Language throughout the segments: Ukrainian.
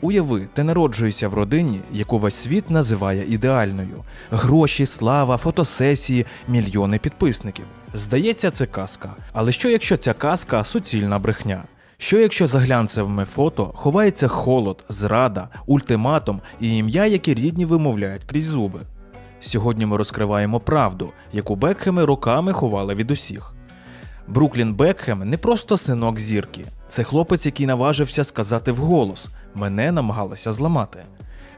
Уяви, ти народжуєшся в родині, яку весь світ називає ідеальною: гроші, слава, фотосесії, мільйони підписників. Здається, це казка. Але що якщо ця казка суцільна брехня? Що якщо за глянцевими фото ховається холод, зрада, ультиматум і ім'я, які рідні вимовляють крізь зуби? Сьогодні ми розкриваємо правду, яку Бекхеми роками ховали від усіх. Бруклін Бекхем не просто синок зірки, це хлопець, який наважився сказати вголос: мене намагалися зламати.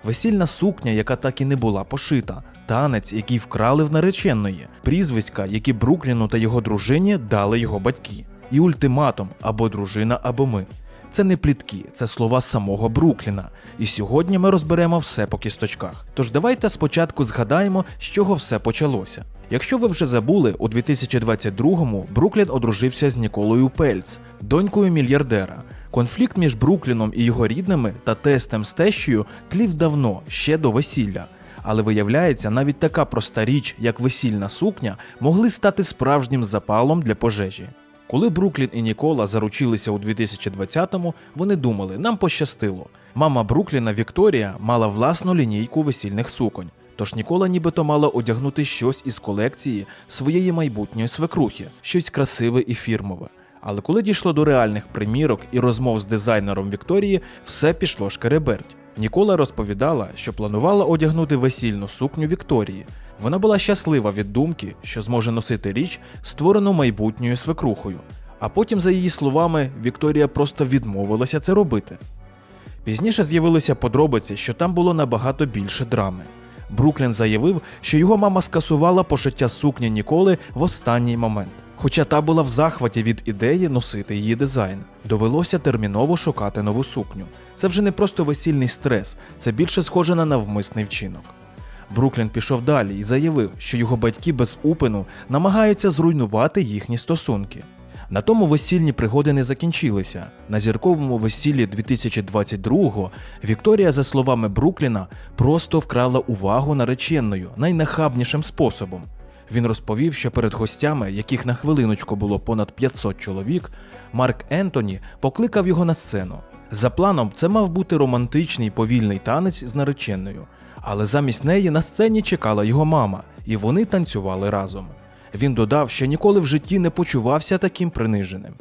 Весільна сукня, яка так і не була пошита, танець, який вкрали в нареченої, прізвиська, які Брукліну та його дружині дали його батьки, і ультиматум або дружина, або ми. Це не плітки, це слова самого Брукліна. І сьогодні ми розберемо все по кісточках. Тож давайте спочатку згадаємо, з чого все почалося. Якщо ви вже забули, у 2022-му Бруклін одружився з Ніколою Пельц, донькою мільярдера. Конфлікт між Брукліном і його рідними та тестем з тещою тлів давно, ще до весілля. Але виявляється, навіть така проста річ, як весільна сукня, могли стати справжнім запалом для пожежі. Коли Бруклін і Нікола заручилися у 2020-му, вони думали, нам пощастило. Мама Брукліна Вікторія мала власну лінійку весільних суконь. Тож Нікола нібито мала одягнути щось із колекції своєї майбутньої свекрухи, щось красиве і фірмове. Але коли дійшло до реальних примірок і розмов з дизайнером Вікторії, все пішло шкереберть. Нікола розповідала, що планувала одягнути весільну сукню Вікторії. Вона була щаслива від думки, що зможе носити річ, створену майбутньою свекрухою. А потім, за її словами, Вікторія просто відмовилася це робити. Пізніше з'явилися подробиці, що там було набагато більше драми. Бруклін заявив, що його мама скасувала пошиття сукні Ніколи в останній момент. Хоча та була в захваті від ідеї носити її дизайн, довелося терміново шукати нову сукню. Це вже не просто весільний стрес, це більше схоже на навмисний вчинок. Бруклін пішов далі і заявив, що його батьки без упину намагаються зруйнувати їхні стосунки. На тому весільні пригоди не закінчилися. На зірковому весіллі 2022-го Вікторія, за словами Брукліна, просто вкрала увагу нареченою найнахабнішим способом. Він розповів, що перед гостями, яких на хвилиночку було понад 500 чоловік, Марк Ентоні покликав його на сцену. За планом, це мав бути романтичний повільний танець з нареченою, але замість неї на сцені чекала його мама, і вони танцювали разом. Він додав, що ніколи в житті не почувався таким приниженим.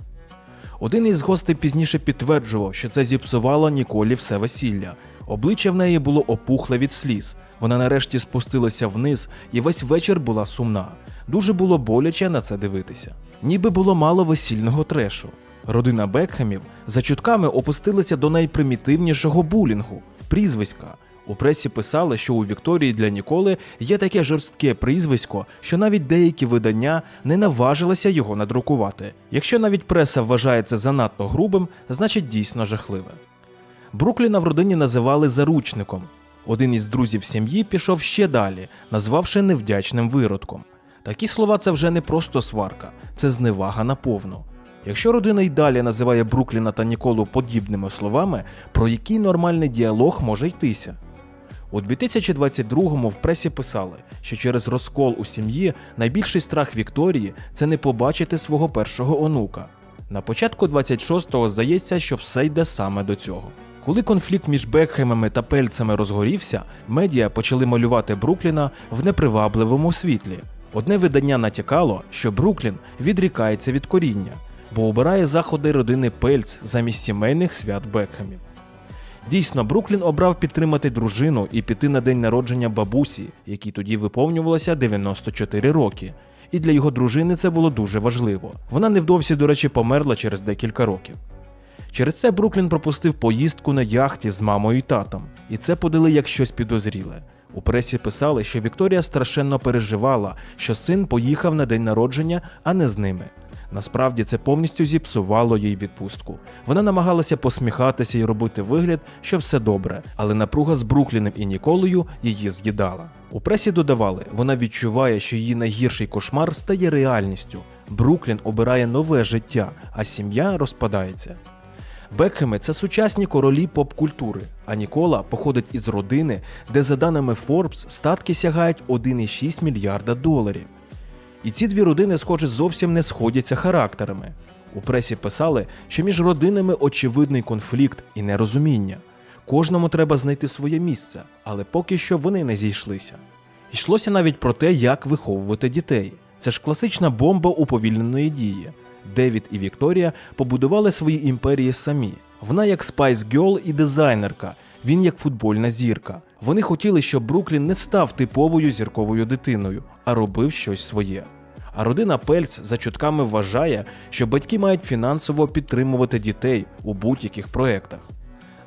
Один із гостей пізніше підтверджував, що це зіпсувало Ніколі все весілля. Обличчя в неї було опухле від сліз. Вона нарешті спустилася вниз і весь вечір була сумна. Дуже було боляче на це дивитися. Ніби було мало весільного трешу. Родина Бекхемів за чутками опустилася до найпримітивнішого булінгу прізвиська. У пресі писали, що у Вікторії для Ніколи є таке жорстке прізвисько, що навіть деякі видання не наважилися його надрукувати. Якщо навіть преса вважає це занадто грубим, значить дійсно жахливе. Брукліна в родині називали заручником. Один із друзів сім'ї пішов ще далі, назвавши невдячним виродком. Такі слова це вже не просто сварка, це зневага наповну. Якщо родина й далі називає Брукліна та Ніколу подібними словами, про який нормальний діалог може йтися? У 2022-му в пресі писали, що через розкол у сім'ї найбільший страх Вікторії це не побачити свого першого онука. На початку 26-го здається, що все йде саме до цього. Коли конфлікт між Бекхемами та Пельцами розгорівся, медіа почали малювати Брукліна в непривабливому світлі. Одне видання натякало, що Бруклін відрікається від коріння, бо обирає заходи родини Пельц замість сімейних свят Бекхемів. Дійсно, Бруклін обрав підтримати дружину і піти на день народження бабусі, якій тоді виповнювалося 94 роки. І для його дружини це було дуже важливо. Вона невдовзі, до речі, померла через декілька років. Через це Бруклін пропустив поїздку на яхті з мамою і татом, і це подали як щось підозріле. У пресі писали, що Вікторія страшенно переживала, що син поїхав на день народження, а не з ними. Насправді це повністю зіпсувало їй відпустку. Вона намагалася посміхатися і робити вигляд, що все добре, але напруга з Брукліном і Ніколою її з'їдала. У пресі додавали, вона відчуває, що її найгірший кошмар стає реальністю. Бруклін обирає нове життя, а сім'я розпадається. Бекхеми це сучасні королі поп-культури, а Нікола походить із родини, де, за даними Forbes, статки сягають 1,6 мільярда доларів. І ці дві родини, схоже, зовсім не сходяться характерами. У пресі писали, що між родинами очевидний конфлікт і нерозуміння. Кожному треба знайти своє місце, але поки що вони не зійшлися. Йшлося навіть про те, як виховувати дітей. Це ж класична бомба уповільненої дії. Девід і Вікторія побудували свої імперії самі. Вона як Spice Girl і дизайнерка, він як футбольна зірка. Вони хотіли, щоб Бруклін не став типовою зірковою дитиною, а робив щось своє. А родина Пельц за чутками вважає, що батьки мають фінансово підтримувати дітей у будь-яких проєктах.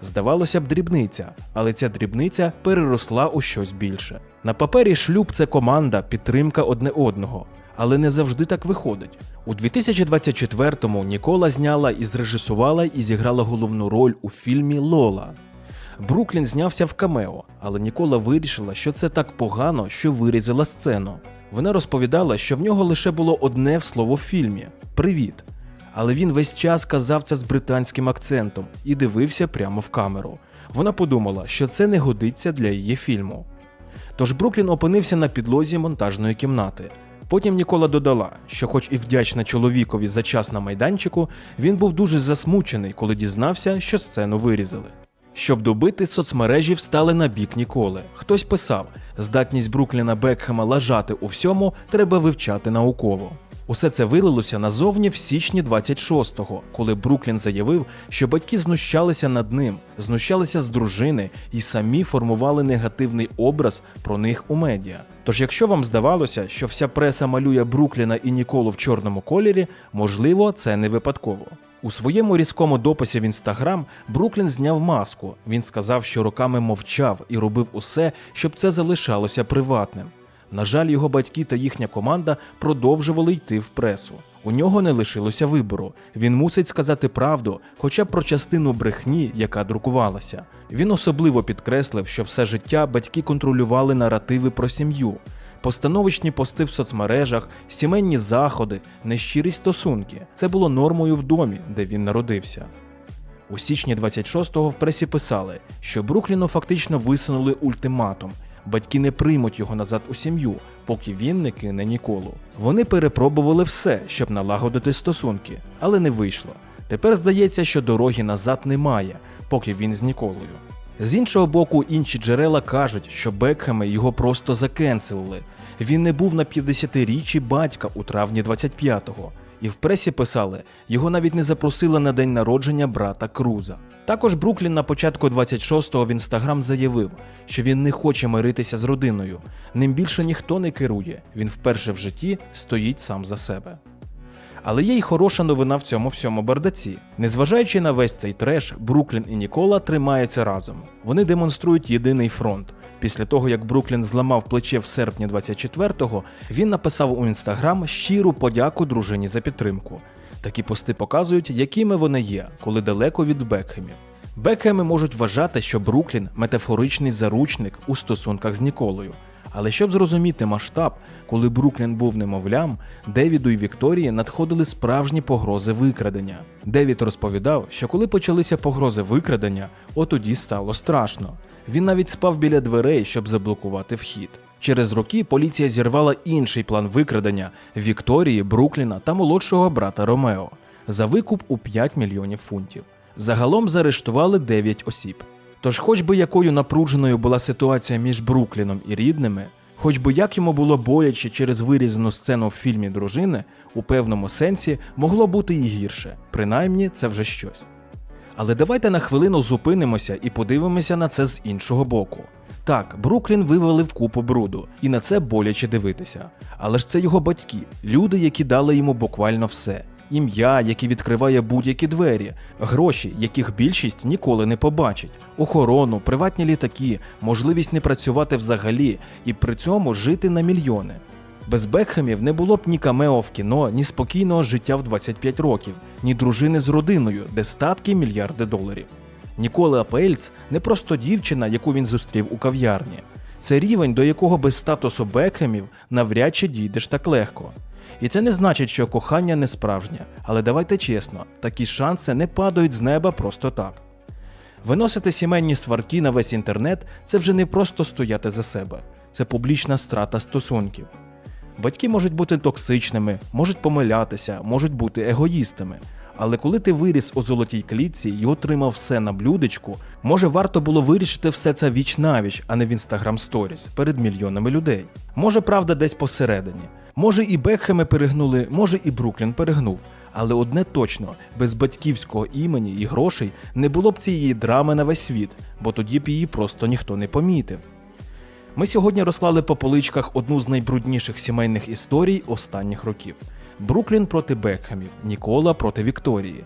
Здавалося б, дрібниця, але ця дрібниця переросла у щось більше. На папері шлюб це команда, підтримка одне одного, але не завжди так виходить. У 2024-му Нікола зняла і зрежисувала і зіграла головну роль у фільмі Лола. Бруклін знявся в камео, але Нікола вирішила, що це так погано, що вирізала сцену. Вона розповідала, що в нього лише було одне слово в фільмі Привіт. Але він весь час казав це з британським акцентом і дивився прямо в камеру. Вона подумала, що це не годиться для її фільму. Тож Бруклін опинився на підлозі монтажної кімнати. Потім Нікола додала, що, хоч і вдячна чоловікові за час на майданчику, він був дуже засмучений, коли дізнався, що сцену вирізали. Щоб добити, соцмережі встали на бік Ніколи. Хтось писав: здатність Брукліна Бекхема лажати у всьому треба вивчати науково. Усе це вилилося назовні в січні 26-го, коли Бруклін заявив, що батьки знущалися над ним, знущалися з дружини і самі формували негативний образ про них у медіа. Тож, якщо вам здавалося, що вся преса малює Брукліна і Ніколу в чорному кольорі, можливо, це не випадково. У своєму різкому дописі в інстаграм Бруклін зняв маску. Він сказав, що роками мовчав і робив усе, щоб це залишалося приватним. На жаль, його батьки та їхня команда продовжували йти в пресу. У нього не лишилося вибору. Він мусить сказати правду, хоча б про частину брехні, яка друкувалася. Він особливо підкреслив, що все життя батьки контролювали наративи про сім'ю. Постановочні пости в соцмережах, сімейні заходи, нещирі стосунки це було нормою в домі, де він народився. У січні 26-го в пресі писали, що Брукліну фактично висунули ультиматум. Батьки не приймуть його назад у сім'ю, поки він не кине Ніколу. Вони перепробували все, щоб налагодити стосунки, але не вийшло. Тепер здається, що дороги назад немає, поки він з Ніколою. З іншого боку, інші джерела кажуть, що Бекхема його просто закенселили. Він не був на 50-річчі батька у травні 25-го. І в пресі писали, його навіть не запросили на день народження брата Круза. Також Бруклін на початку 26-го в інстаграм заявив, що він не хоче миритися з родиною. Ним більше ніхто не керує. Він вперше в житті стоїть сам за себе. Але є й хороша новина в цьому всьому бардаці. Незважаючи на весь цей треш, Бруклін і Нікола тримаються разом. Вони демонструють єдиний фронт. Після того, як Бруклін зламав плече в серпні 24-го, він написав у інстаграм щиру подяку дружині за підтримку. Такі пости показують, якими вони є, коли далеко від Бекхемів. Бекхеми можуть вважати, що Бруклін метафоричний заручник у стосунках з Ніколою. Але щоб зрозуміти масштаб, коли Бруклін був немовлям, Девіду і Вікторії надходили справжні погрози викрадення. Девід розповідав, що коли почалися погрози викрадення, отоді стало страшно. Він навіть спав біля дверей, щоб заблокувати вхід. Через роки поліція зірвала інший план викрадення Вікторії, Брукліна та молодшого брата Ромео за викуп у 5 мільйонів фунтів. Загалом заарештували 9 осіб. Тож, хоч би якою напруженою була ситуація між Брукліном і рідними, хоч би як йому було боляче через вирізану сцену в фільмі дружини, у певному сенсі могло бути і гірше, принаймні це вже щось. Але давайте на хвилину зупинимося і подивимося на це з іншого боку. Так, Бруклін вивели в купу бруду, і на це боляче дивитися. Але ж це його батьки, люди, які дали йому буквально все. Ім'я, яке відкриває будь-які двері, гроші, яких більшість ніколи не побачить, охорону, приватні літаки, можливість не працювати взагалі і при цьому жити на мільйони. Без Бекхемів не було б ні камео в кіно, ні спокійного життя в 25 років, ні дружини з родиною, де статки мільярди доларів. Нікола Пельц не просто дівчина, яку він зустрів у кав'ярні. Це рівень, до якого без статусу Бекхемів навряд чи дійдеш так легко. І це не значить, що кохання не справжнє, але давайте чесно, такі шанси не падають з неба просто так. Виносити сімейні сварки на весь інтернет це вже не просто стояти за себе, це публічна страта стосунків. Батьки можуть бути токсичними, можуть помилятися, можуть бути егоїстами, Але коли ти виріс у золотій клітці і отримав все на блюдечку, може варто було вирішити все це віч навіч, а не в Instagram Stories перед мільйонами людей. Може, правда, десь посередині. Може, і Бекхеми перегнули, може, і Бруклін перегнув. Але одне точно, без батьківського імені і грошей не було б цієї драми на весь світ, бо тоді б її просто ніхто не помітив. Ми сьогодні розклали по поличках одну з найбрудніших сімейних історій останніх років: Бруклін проти Бекхемів, Нікола проти Вікторії.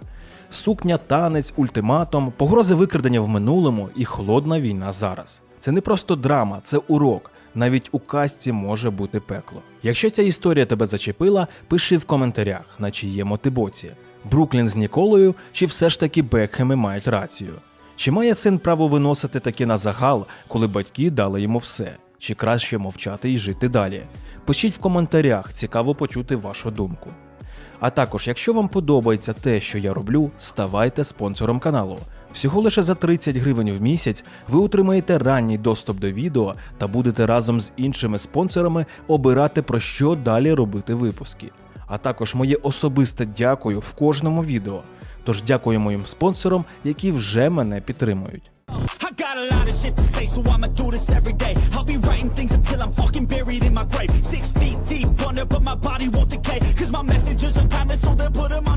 Сукня, танець, ультиматум, погрози викрадення в минулому і холодна війна зараз. Це не просто драма, це урок. Навіть у казці може бути пекло. Якщо ця історія тебе зачепила, пиши в коментарях, на чиєму ти боці. Бруклін з Ніколою, чи все ж таки Бекхеми мають рацію? Чи має син право виносити таке на загал, коли батьки дали йому все? Чи краще мовчати і жити далі? Пишіть в коментарях, цікаво почути вашу думку. А також, якщо вам подобається те, що я роблю, ставайте спонсором каналу. Всього лише за 30 гривень в місяць ви отримаєте ранній доступ до відео та будете разом з іншими спонсорами обирати про що далі робити випуски. А також моє особисте дякую в кожному відео. Тож дякую моїм спонсорам, які вже мене підтримують. I got a lot of shit to say, so I'ma do this every day. I'll be writing things until I'm fucking buried in my grave. Six feet deep under, but my body won't decay. Cause my messages are timeless, so they'll put them on